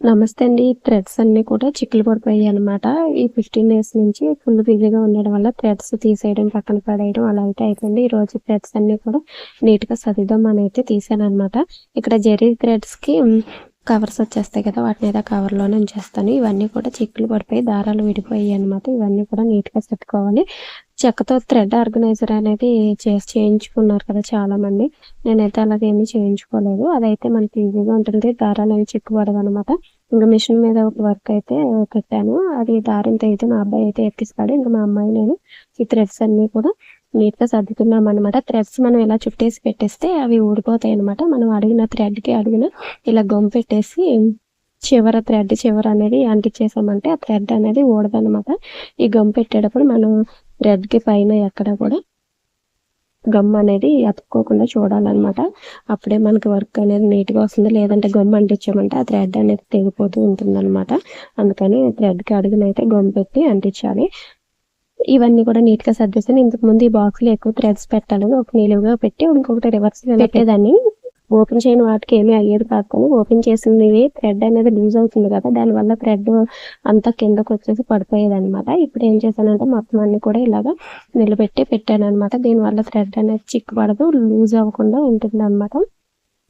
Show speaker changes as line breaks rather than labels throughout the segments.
నమస్తే అండి. థ్రెడ్స్ అన్ని కూడా చిక్కులు పడిపోయాయి అనమాట ఈ ఫిఫ్టీన్ డేస్ నుంచి ఫుల్ బిజీగా ఉండడం వల్ల థ్రెడ్స్ తీసేయడం పక్కన పడేయడం అలా అయితే అయిపోయింది. ఈ రోజు థ్రెడ్స్ అన్ని కూడా నీట్గా సర్దిద్దాం అని అయితే తీసాను అనమాట ఇక్కడ జెరీ థ్రెడ్స్కి కవర్స్ వచ్చేస్తాయి కదా వాటిని అయితే కవర్లోనే ఉంచేస్తాను. ఇవన్నీ కూడా చిక్కులు పడిపోయి దారాలు విడిపోయాయి అనమాట ఇవన్నీ కూడా నీట్గా పెట్టుకోవాలి చెక్కతో థ్రెడ్ ఆర్గనైజర్ అనేది చేసి చేయించుకున్నారు కదా చాలా మంది నేనైతే అలాగే ఏమీ చేయించుకోలేదు. అదైతే మనకి ఈజీగా ఉంటుంది. దారాలు అనేవి చిక్కుపడదు అనమాట ఇంకా మిషన్ మీద ఒక వర్క్ అయితే పెట్టాను. అది దారంతో అయితే మా అబ్బాయి అయితే ఎక్కిస్తాడు. ఇంకా మా అమ్మాయి నేను ఈ థ్రెడ్స్ అన్ని కూడా నీట్గా సర్దుకున్నాం అనమాట థ్రెడ్స్ మనం ఇలా చుట్టేసి పెట్టేస్తే అవి ఊడిపోతాయి అనమాట మనం అడిగిన థ్రెడ్కి అడిగిన ఇలా గమ్ పెట్టేసి చివర థ్రెడ్ చివర అనేది అంటించేసామంటే ఆ థ్రెడ్ అనేది ఊడదనమాట ఈ గమ్ పెట్టేటప్పుడు మనం థ్రెడ్కి పైన ఎక్కడ కూడా గమ్ అనేది అతుక్కోకుండా చూడాలన్నమాట. అప్పుడే మనకి వర్క్ అనేది నీట్గా వస్తుంది. లేదంటే గమ్ అంటించామంటే ఆ థ్రెడ్ అనేది తెగిపోతూ ఉంటుంది అనమాట అందుకని థ్రెడ్కి అడుగునైతే గమ్ పెట్టి అంటించాలి. ఇవన్నీ కూడా నీట్గా సర్దేశాను. ఇంతకు ముందు ఈ బాక్స్లో ఎక్కువ థ్రెడ్స్ పెట్టాలని ఒక నిలువుగా పెట్టి ఇంకొకటి రివర్స్ పెట్టేదాన్ని. ఓపెన్ చేయని వాటికి ఏమీ అయ్యేది కాదు కానీ ఓపెన్ చేసినవి థ్రెడ్ అనేది లూజ్ అవుతుంది కదా దానివల్ల థ్రెడ్ అంతా కిందకు వచ్చేసి పడిపోయేది అనమాట ఇప్పుడు ఏం చేశానంటే మొత్తం అన్ని కూడా ఇలాగా నిలబెట్టి పెట్టాను అనమాట దీనివల్ల థ్రెడ్ అనేది చిక్కుపడదు లూజ్ అవ్వకుండా ఉంటుంది అనమాట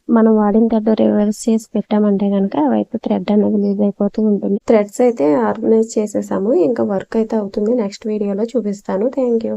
మనం వాడిన థ్రెడ్ రివర్స్ చేసి పెట్టామంటే కనుక అవైతే థ్రెడ్ అనేది లూజ్ అయిపోతూ ఉంటుంది. థ్రెడ్స్ అయితే ఆర్గనైజ్ చేసేసాము. ఇంకా వర్క్ అయితే అవుతుంది. నెక్స్ట్ వీడియోలో చూపిస్తాను. Thank you